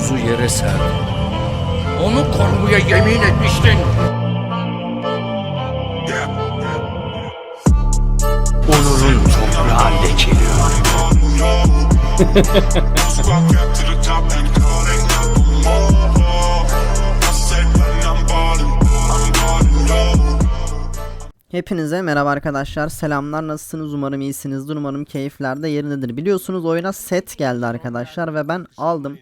buzu yere serdin. Onu korumaya yemin etmiştin. Onurun toprağı lekeliyor. Hepinize merhaba arkadaşlar. Selamlar. Nasılsınız? Umarım iyisinizdir. Umarım keyifler de yerindedir. Biliyorsunuz oyuna set geldi arkadaşlar ve ben aldım.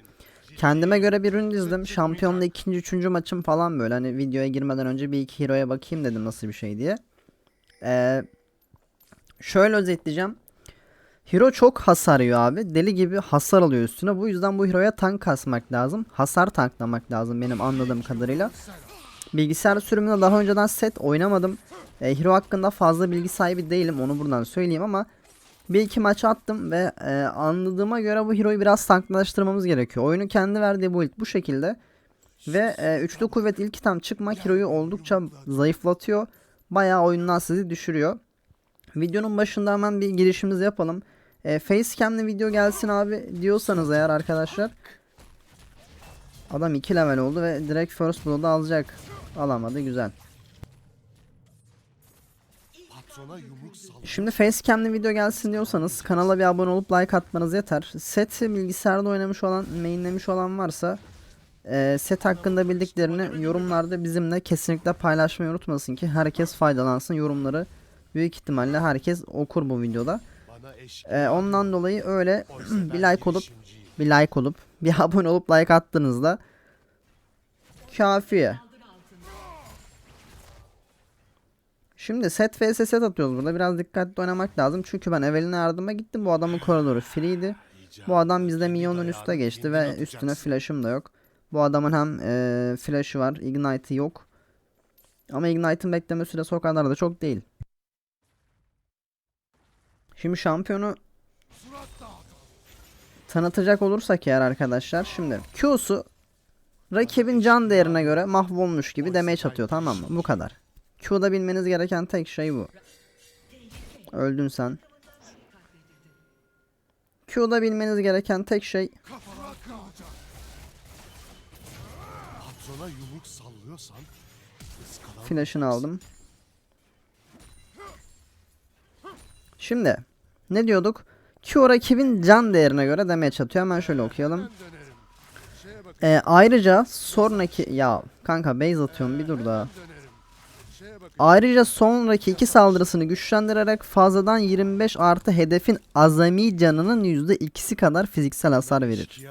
Kendime göre bir ürün dizdim. Şampiyonda ikinci, üçüncü maçım falan böyle. Hani videoya girmeden önce bir iki hero'ya bakayım dedim nasıl bir şey diye. Ee, şöyle özetleyeceğim. Hero çok hasar yiyor abi. Deli gibi hasar alıyor üstüne. Bu yüzden bu hero'ya tank kasmak lazım. Hasar tanklamak lazım benim anladığım kadarıyla. Bilgisayar sürümünde daha önceden set oynamadım. E, Hero hakkında fazla bilgi sahibi değilim onu buradan söyleyeyim ama bir iki maç attım ve e, anladığıma göre bu Hero'yu biraz tanklaştırmamız gerekiyor. Oyunu kendi verdiği build bu şekilde ve e, üçlü kuvvet ilk item çıkmak Hero'yu oldukça zayıflatıyor. Bayağı oyundan sizi düşürüyor. Videonun başında hemen bir girişimizi yapalım. E, Facecam'li video gelsin abi diyorsanız eğer arkadaşlar. Adam 2 level oldu ve direkt first blood'u alacak. Alamadı güzel. Şimdi facecam'li video gelsin diyorsanız kanala bir abone olup like atmanız yeter. Set bilgisayarda oynamış olan, mainlemiş olan varsa e, set hakkında bildiklerini yorumlarda bizimle kesinlikle paylaşmayı unutmasın ki herkes faydalansın. Yorumları büyük ihtimalle herkes okur bu videoda. E, ondan dolayı öyle bir like olup bir like olup bir abone olup like attığınızda kafiye. Şimdi set vs set atıyoruz burada. Biraz dikkatli oynamak lazım. Çünkü ben Evelyn'e yardıma gittim. Bu adamın koridoru free'ydi. Bu adam bizde minyonun üstüne geçti ve üstüne flash'ım da yok. Bu adamın hem eee flash'ı var, ignite'ı yok. Ama ignite'ın bekleme süresi o kadar da çok değil. Şimdi şampiyonu tanıtacak olursak eğer arkadaşlar. Şimdi Q'su rakibin can değerine göre mahvolmuş gibi damage atıyor tamam mı? Bu kadar. Q'da bilmeniz gereken tek şey bu. Öldün sen. Q'da bilmeniz gereken tek şey Patrona flash'ını aldım. Şimdi ne diyorduk? Q rakibin can değerine göre damage atıyor. Hemen şöyle okuyalım. Ee, ayrıca sonraki ya kanka base atıyorum bir dur daha. Ayrıca sonraki iki saldırısını güçlendirerek fazladan 25 artı hedefin azami canının %2'si kadar fiziksel hasar verir.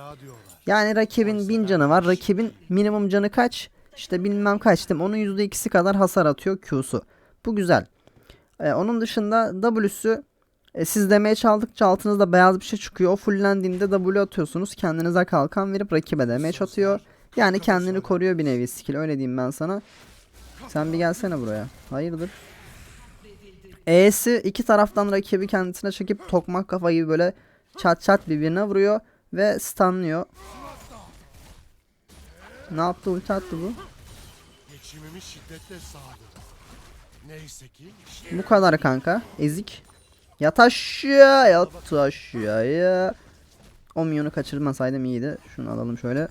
Yani rakibin 1000 canı var. Rakibin minimum canı kaç? İşte bilmem kaç değil mi? Onun %2'si kadar hasar atıyor Q'su. Bu güzel. Ee, onun dışında W'su e, siz demeye çaldıkça altınızda beyaz bir şey çıkıyor. O fullendiğinde W atıyorsunuz. Kendinize kalkan verip rakibe damage atıyor. Yani kendini koruyor bir nevi skill. Öyle diyeyim ben sana. Sen bir gelsene buraya. Hayırdır? E'si iki taraftan rakibi kendisine çekip tokmak kafa gibi böyle çat çat birbirine vuruyor ve stunlıyor. Ne yaptı ulti attı bu? Geçimimi şiddetle sağladım. Neyse ki Bu kadar kanka. Ezik. Yat aşağı yat aşağıya. O milyonu kaçırmasaydım iyiydi. Şunu alalım şöyle.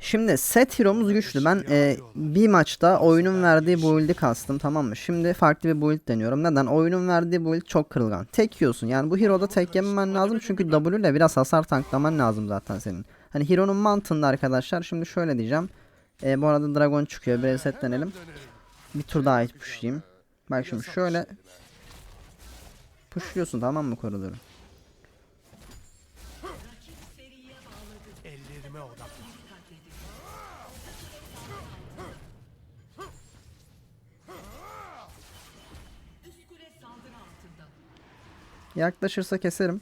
Şimdi set hero'muz güçlü. Ben e, bir maçta oyunun verdiği build'i kastım tamam mı? Şimdi farklı bir build deniyorum. Neden? Oyunun verdiği build çok kırılgan. Tek yiyorsun. Yani bu hero'da tek yememen lazım. Çünkü W ile biraz hasar tanklaman lazım zaten senin. Hani hero'nun mantığında arkadaşlar. Şimdi şöyle diyeceğim. E, bu arada dragon çıkıyor. Bir resetlenelim. Bir tur daha hiç pushlayayım. Bak şimdi şöyle pushluyorsun tamam mı koridoru? Yaklaşırsa keserim.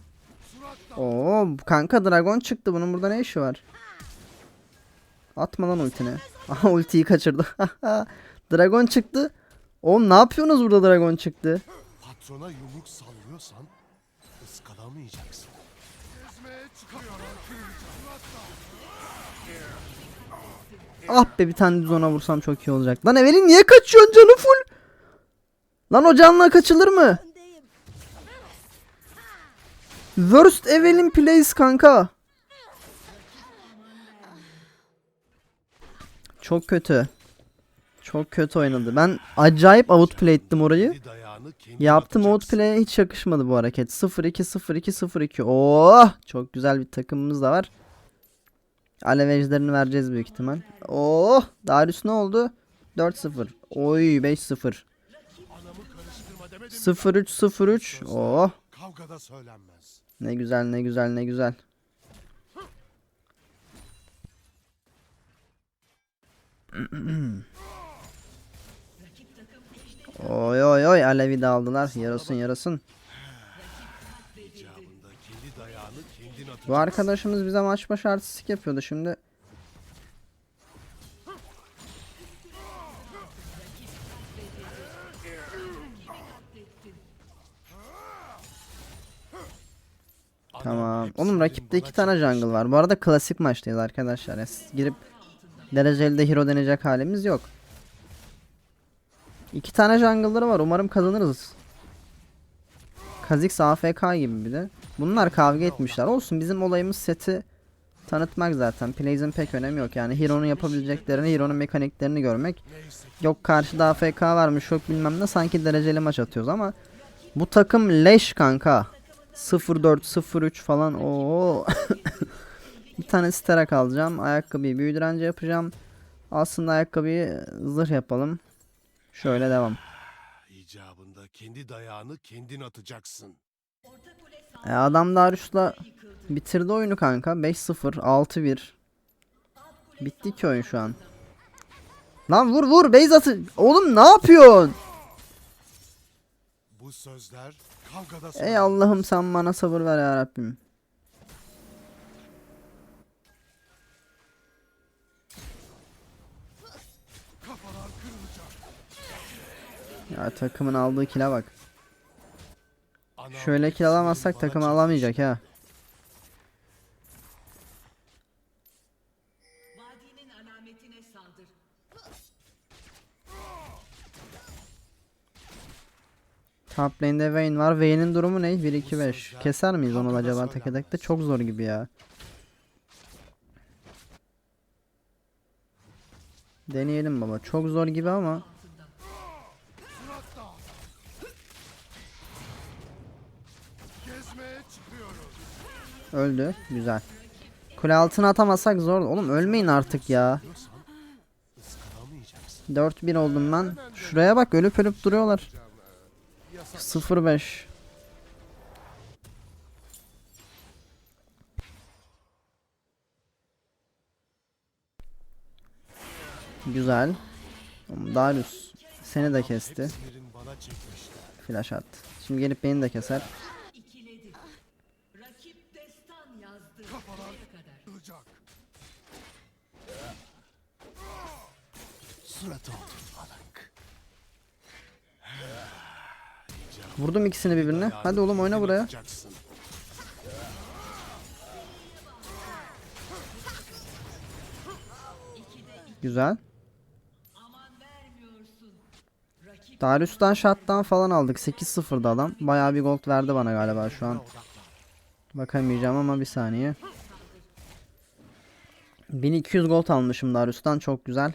Oo kanka dragon çıktı. Bunun burada ne işi var? Atma lan ultini. Aha ultiyi kaçırdı. dragon çıktı. Oğlum ne yapıyorsunuz burada dragon çıktı? Patrona yumruk sallıyorsan ıskalamayacaksın. Ah be bir tane düz ona vursam çok iyi olacak. Lan Evelyn niye kaçıyorsun canı full? Lan o canla kaçılır mı? Worst Evelyn plays kanka. Çok kötü. Çok kötü oynadı. Ben acayip outplay ettim orayı. Yaptım outplay'e hiç yakışmadı bu hareket. 0-2 0-2 0-2. Oh! Çok güzel bir takımımız da var. Alev vereceğiz büyük ihtimal. Oh! Darius ne oldu? 4-0. Oy 5-0. 0-3 0-3. Oh! Kavgada söylenmez. Ne güzel ne güzel ne güzel. oy oy oy Alevi de aldılar. Yarasın yarasın. Bu arkadaşımız bize maç başı artistik yapıyordu şimdi. Tamam. Oğlum rakipte iki tane jungle var. Bu arada klasik maçtayız arkadaşlar. Ya siz girip dereceli de hero deneyecek halimiz yok. İki tane jungle'ları var. Umarım kazanırız. Kha'Zix AFK gibi bir de. Bunlar kavga etmişler. Olsun bizim olayımız seti tanıtmak zaten. Plays'in pek önemi yok. Yani Hero'nun yapabileceklerini, Hero'nun mekaniklerini görmek. Yok karşıda AFK varmış yok bilmem ne. Sanki dereceli maç atıyoruz ama bu takım leş kanka. 0-4 0-3 falan. Oo. bir tane sterak alacağım. Ayakkabıyı büyü direnci yapacağım. Aslında ayakkabıyı zırh yapalım. Şöyle devam. İcabında kendi dayağını kendin atacaksın. E adam Darius'la bitirdi oyunu kanka. 5-0, 6-1. Bitti ki oyun şu an. Lan vur vur base atı. Oğlum ne yapıyorsun? Bu sözler Ey. Allah'ım sen bana sabır ver ya Rabbim. Ya takımın aldığı kile bak. Şöyle kill alamazsak takım alamayacak ha. Top lane'de Vayne var. Vayne'in durumu ne? 1-2-5. Keser miyiz onu acaba tek tekte? Çok zor gibi ya. Deneyelim baba. Çok zor gibi ama. Öldü. Güzel. Kule altına atamasak zor. Oğlum ölmeyin artık ya. Iskalamayacaksın. 4-1 oldum ben. Şuraya bak ölüp ölüp duruyorlar. 0-5. Güzel. Darius seni de kesti. Flash at. Şimdi gelip beni de keser. Surat oldu Vurdum ikisini birbirine. Hadi oğlum oyna buraya. Güzel. Darius'tan shot'tan falan aldık. 8-0'da adam. Bayağı bir gold verdi bana galiba şu an. Bakamayacağım ama bir saniye. 1200 gold almışım Darius'tan. Çok güzel.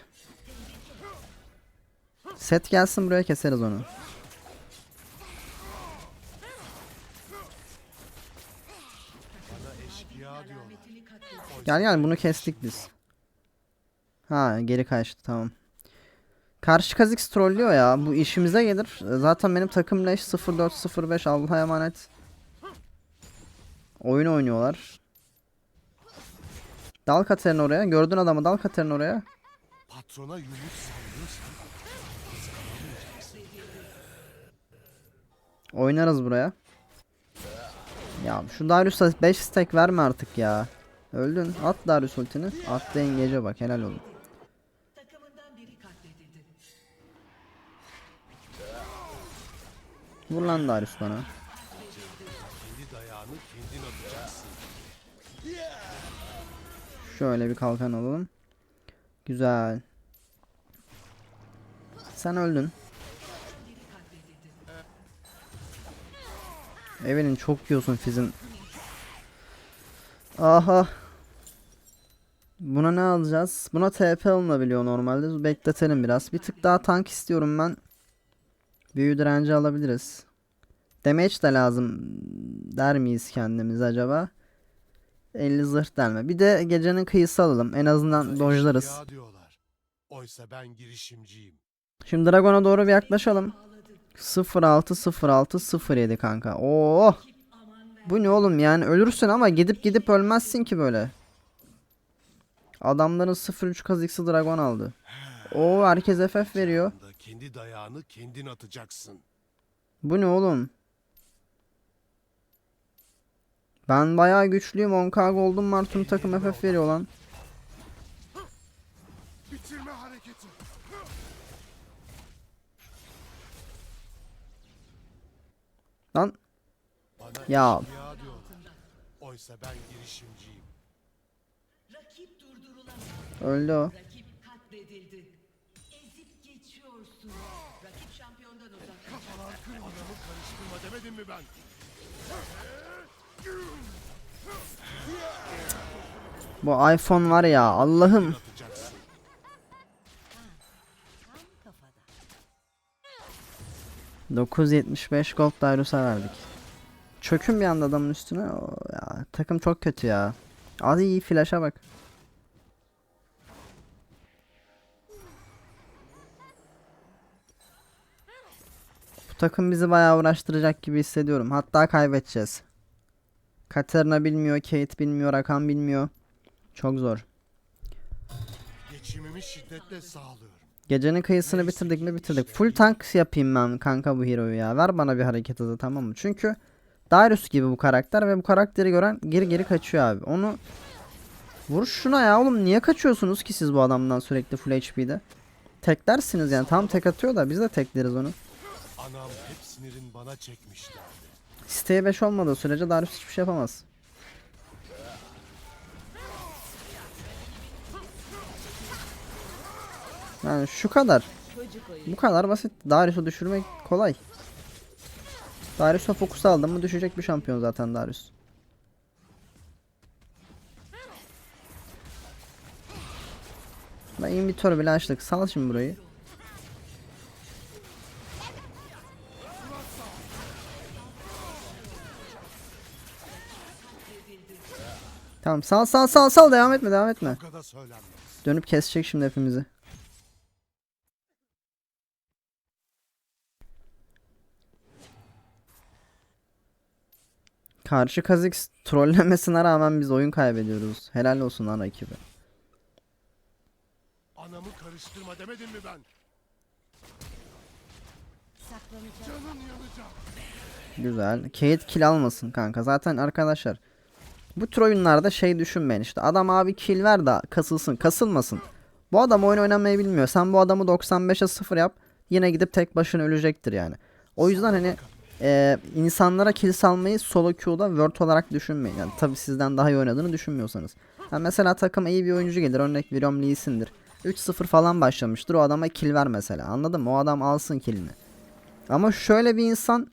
Set gelsin buraya keseriz onu. Bana eşkıya diyorlar. alametini Gel gel bunu kestik biz. Ha geri kaçtı tamam. Karşı Kha'Zix trollüyor ya. Bu işimize gelir. Zaten benim takım leş 0405 Allah'a emanet. Oyun oynuyorlar. Dal Katerina oraya. Gördün adamı dal Katerina oraya. Patrona yumruk Oynarız buraya. Ya şu Darius'a 5 stack verme artık ya. Öldün. At Darius ultini. Attı engece bak helal katledildi. Vur lan Darius bana. Şöyle bir kalkan alalım. Güzel. Sen öldün. Evelyn çok yiyorsun Fizz'in Aha. Buna ne alacağız? Buna TP alınabiliyor normalde. Bekletelim biraz. Bir tık daha tank istiyorum ben. Büyü direnci alabiliriz. Damage de lazım der miyiz kendimize acaba? 50 zırh delme. Bir de gecenin kıyısı alalım. En azından dojlarız. Oysa ben girişimciyim. Şimdi Dragon'a doğru bir yaklaşalım. 06 06 07 kanka. Oo. Bu ne oğlum yani ölürsün ama gidip gidip ölmezsin ki böyle. Adamların 03 kazıksı Dragon aldı. Oo herkes FF veriyor. Kendi dayağını kendin atacaksın. Bu ne oğlum? Ben bayağı güçlüyüm. 10k gold'um var. Tüm takım FF veriyor lan. Bitirme hareketi. Lan Ya. Oysa ben girişimciyim. Rakip durdurulamaz. öldü o. Rakip katledildi. Ezip geçiyorsun. Rakip şampiyondan uzak. Kafalar kır adamı karıştırma demedim mi ben? Bu iPhone var ya Allah'ım. Atacaksın. Cık. 975 gold Darius'a verdik. Çökün bir anda adamın üstüne. Oo, ya, takım çok kötü ya. Hadi iyi flash'a bak. Bu takım bizi bayağı uğraştıracak gibi hissediyorum. Hatta kaybedeceğiz. Katarina bilmiyor, Kate bilmiyor, Rakan bilmiyor. Çok zor. Geçimimi şiddetle sağlıyorum. Gecenin kıyısını bitirdik mi bitirdik. Full tank yapayım ben kanka bu hero'yu ya. Ver bana bir hareket hızı tamam mı? Çünkü Darius gibi bu karakter ve bu karakteri gören geri geri kaçıyor abi. Onu vur şuna ya oğlum niye kaçıyorsunuz ki siz bu adamdan sürekli full HP'de? Teklersiniz yani tam tek atıyor da biz de tekleriz onu. Anam hep sinirin bana çekmişlerdi. Siteye 5 olmadığı sürece Darius hiçbir şey yapamaz. Yani şu kadar. Bu kadar basit. Darius'u düşürmek kolay. Darius'a fokus aldım mı düşecek bir şampiyon zaten Darius. Ben inhibitor bile açtık. Sal şimdi burayı. Tamam sal sal sal sal devam etme devam etme. Dönüp kesecek şimdi hepimizi. Karşı Kha'Zix trollemesine rağmen biz oyun kaybediyoruz. Helal olsun lan rakibi. Anamı karıştırma demedim mi ben? Canın yanacak. Güzel. Kate kill almasın kanka. Zaten arkadaşlar bu tür oyunlarda şey düşünmeyin işte. Adam abi kill ver de kasılsın. Kasılmasın. Bu adam oyun oynamayı bilmiyor. Sen bu adamı 95'e 0 yap. Yine gidip tek başına ölecektir yani. O yüzden hani e, insanlara kill salmayı solo queue'da word olarak düşünmeyin. Yani tabi sizden daha iyi oynadığını düşünmüyorsanız. Ha mesela takım iyi bir oyuncu gelir. Örnek veriyorum Lee Sin'dir. 3-0 falan başlamıştır. O adama kill ver mesela. Anladın mı? O adam alsın killini. Ama şöyle bir insan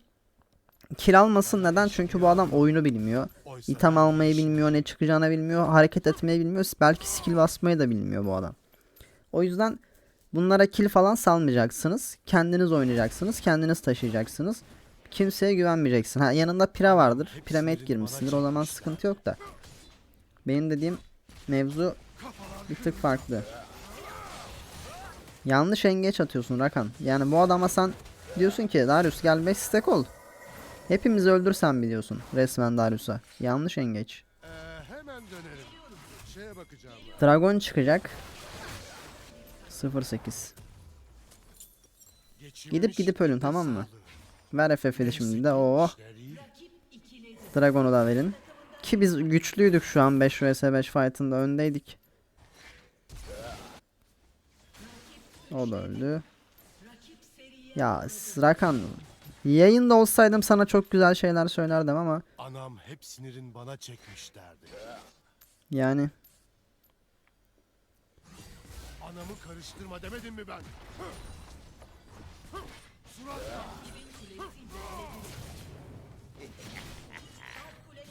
kill almasın neden? Çünkü bu adam oyunu bilmiyor. Ben almayı bilmiyor, ne çıkacağını bilmiyor, hareket etmeyi bilmiyor. Belki skill basmayı da bilmiyor bu adam. O yüzden bunlara kill falan salmayacaksınız. Kendiniz oynayacaksınız, kendiniz taşıyacaksınız. Kimseye güvenmeyeceksin. Ha yanında pira vardır. Piramit girmişsindir. O zaman sıkıntı yok da. Benim dediğim mevzu bir tık farklı. Yanlış engeç atıyorsun Rakan. Yani bu adama sen diyorsun ki Darius gel 5 stack ol. Hepimizi öldürsen biliyorsun resmen Darius'a. Yanlış engeç. Ee. Dragon çıkacak. 08. Geçimimi Gidip gidip ölün, tamam mı? Ver FF'li şimdi de. İyi. Dragon'u da verin. Ki biz güçlüydük şu an 5 vs 5 fight'ında öndeydik. O da öldü. Ya Rakan yayında olsaydım sana çok güzel şeyler söylerdim ama Anam hep sinirin bana çekmişlerdi. yani Anamı karıştırma demedim mi ben? Hı!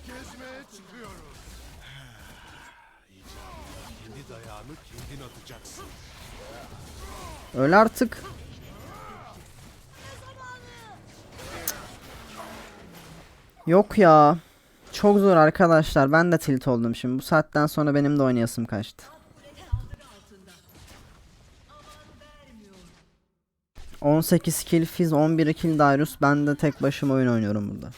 Gezmeye çıkıyoruz. kendi dayağını kendin atacaksın. Öl artık. Yok ya. Çok zor arkadaşlar. Ben de tilt oldum şimdi. Bu saatten sonra benim de oynayasım kaçtı. 18 kill Fizz, 11 kill Darius. Ben de tek başıma oyun oynuyorum burada.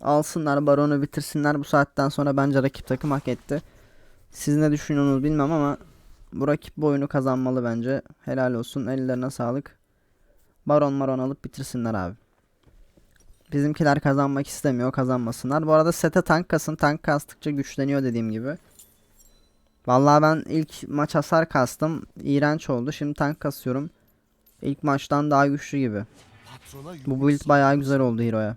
Alsınlar Baron'u bitirsinler. Bu saatten sonra bence rakip takım hak etti. Siz ne düşünüyorsunuz bilmem ama bu rakip bu oyunu kazanmalı bence. Helal olsun. Ellerine sağlık. Baron maron alıp bitirsinler abi. Bizimkiler kazanmak istemiyor. Kazanmasınlar. Bu arada sete tank kasın. Tank kastıkça güçleniyor dediğim gibi. Vallahi ben ilk maç hasar kastım. İğrenç oldu. Şimdi tank kasıyorum. İlk maçtan daha güçlü gibi. Bu build bayağı güzel oldu Hero'ya.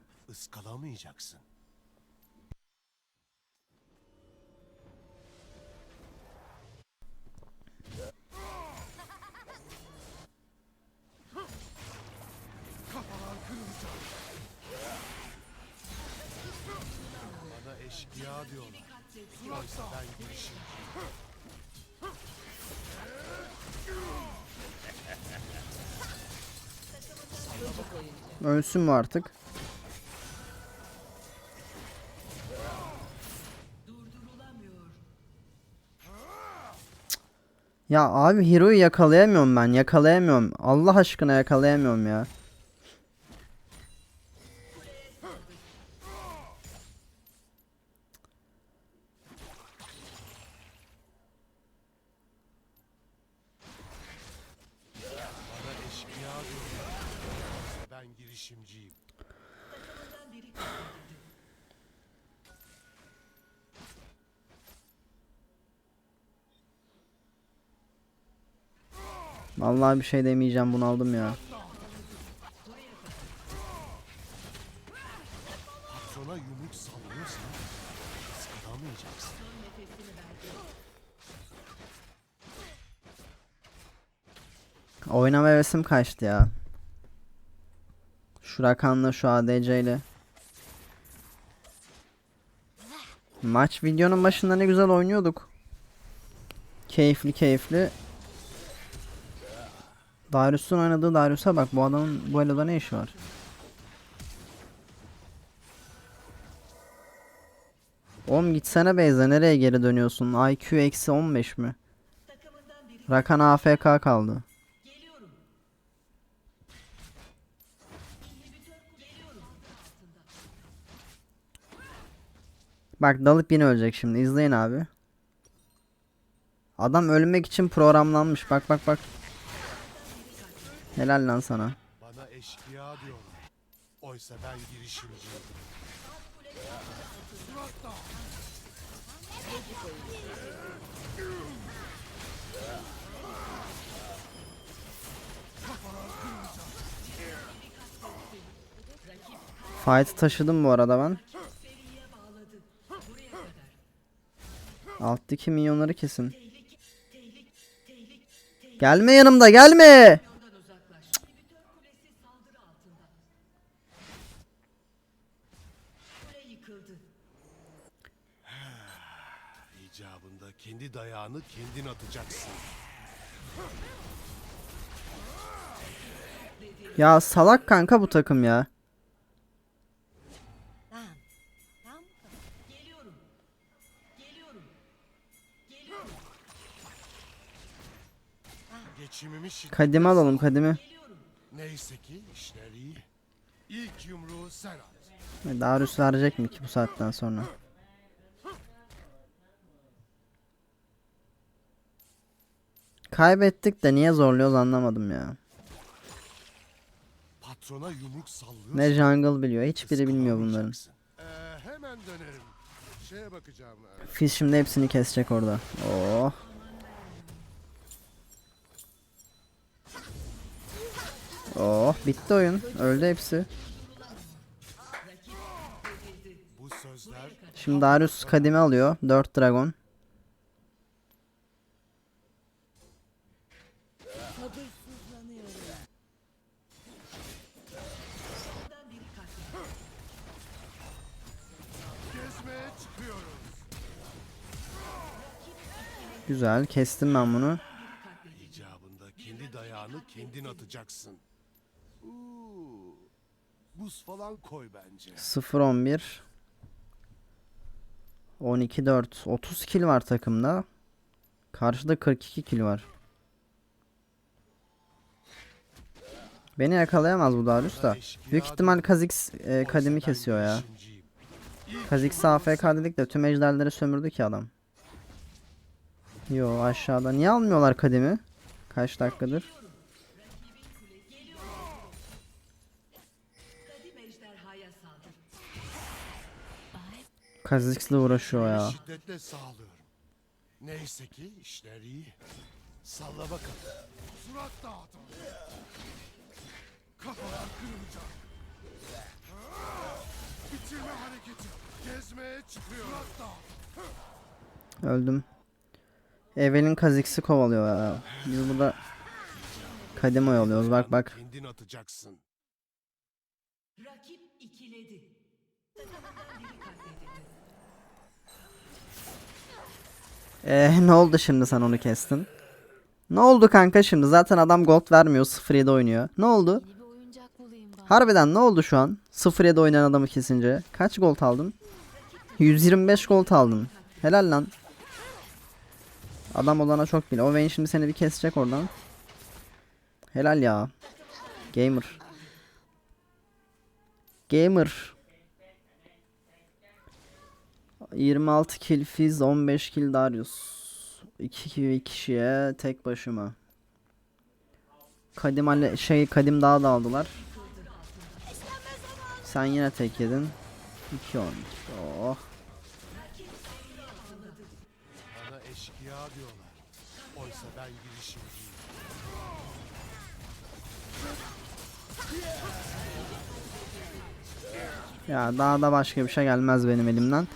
kırılacak. Bana eşkıya diyorlar. Oysa ben girişimciyim. Ölsün mü artık? Ya abi Hero'yu yakalayamıyorum ben. Yakalayamıyorum. Allah aşkına yakalayamıyorum ya. Girişimciyim. Vallahi bir şey demeyeceğim bunu aldım ya. Patrona yumruk sallıyorsan ıskalamayacaksın. Oynama hevesim kaçtı ya. Şu Rakan'la şu ADC. Maç videonun başında ne güzel oynuyorduk. Keyifli keyifli. Darius'un oynadığı Darius'a bak bu adamın bu eloda ne işi var? Oğlum gitsene Beyza nereye geri dönüyorsun? IQ eksi 15 mi? Rakan AFK kaldı. Bak dalıp yine ölecek şimdi. İzleyin abi. Adam ölmek için programlanmış. Bak bak bak. Helal lan sana. Bana eşkıya diyorlar. Oysa ben girişimciyim. Fight'ı taşıdım bu arada ben. Alttaki minyonları kesin. Gelme yanımda gelme. İcabında kendi dayağını kendin atacaksın. Ya salak kanka bu takım ya. Geçimimi şiddet. Kadimi alalım kadimi. Neyse ki işler iyi. İlk yumruğu sen at. Darius verecek mi ki bu saatten sonra? Kaybettik de niye zorluyoruz anlamadım ya. Patrona yumruk sallıyorsan Ne jungle biliyor. Hiçbiri bilmiyor bunların. Ee, hemen dönerim. Şeye bakacağım. ee, Fizz şimdi hepsini kesecek orada. Oh. Bitti oyun. Öldü hepsi. Şimdi Darius kadime alıyor. 4 dragon. Güzel kestim ben bunu. İcabında kendi dayağını kendin atacaksın. Buz falan koy bence. 0-11 12-4 30 kill var takımda. Karşıda 42 kill var. Beni yakalayamaz bu Darius da. Büyük ihtimal Kha'Zix e, kadimi kesiyor ya. Kha'Zix AFK dedik de tüm ejderleri sömürdü ki adam. Yo aşağıda. Niye almıyorlar kadimi? Kaç dakikadır? Kha'Zix'le uğraşıyor ya. Şiddetle sağlıyorum. Neyse ki işler iyi. Salla bakalım. Surat dağıtın. Kafalar kırılacak. Bitirme hareketi. Gezmeye çıkıyor. Surat dağıt. Öldüm. Evelyn Kha'Zix'i kovalıyor ya. Biz burada kadim oyalıyoruz. Bak bak. Kendin atacaksın. Rakip ikiledi. Takımından biri katledildi. Ee, ne oldu şimdi sen onu kestin? Ne oldu kanka şimdi? Zaten adam gold vermiyor. 0-7 oynuyor. Ne oldu? Harbiden ne oldu şu an? 0-7 oynayan adamı kesince. Kaç gold aldın? 125 gold aldın. Helal lan. Adam olana çok bile. O Vayne şimdi seni bir kesecek oradan. Helal ya. Gamer. Gamer. 26 kill Fizz, 15 kill Darius. 2 kişiye tek başıma. Kadim ale- şey Kadim daha da aldılar. Sen yine tek yedin. 2 10. Oh. Bana eşkıya diyorlar. Oysa ben girişimciyim. Ya daha da başka bir şey gelmez benim elimden.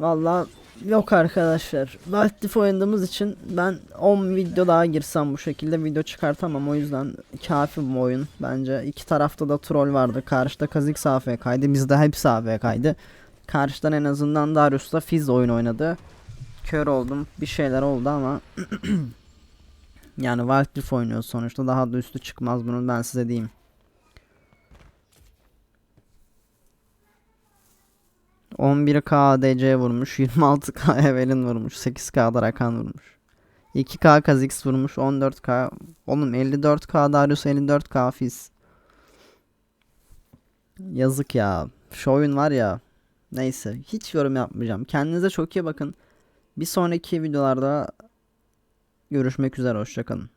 Vallahi yok arkadaşlar. Valtif oynadığımız için ben 10 video daha girsem bu şekilde video çıkartamam. O yüzden kafi bu oyun. Bence iki tarafta da troll vardı. Karşıda Kha'Zix AFK'ydı. Bizde hepsi AFK'ydı. Karşıdan en azından Darius'la Fizz oyun oynadı. Kör oldum. Bir şeyler oldu ama yani Valtif oynuyor sonuçta. Daha da üstü çıkmaz bunun ben size diyeyim. 11k ADC vurmuş, 26k Evelyn vurmuş, 8k da vurmuş. 2k Kha'Zix vurmuş, 14k. Oğlum 54k Darius, 54k Fizz. Yazık ya. Şu oyun var ya. Neyse, hiç yorum yapmayacağım. Kendinize çok iyi bakın. Bir sonraki videolarda görüşmek üzere, hoşçakalın.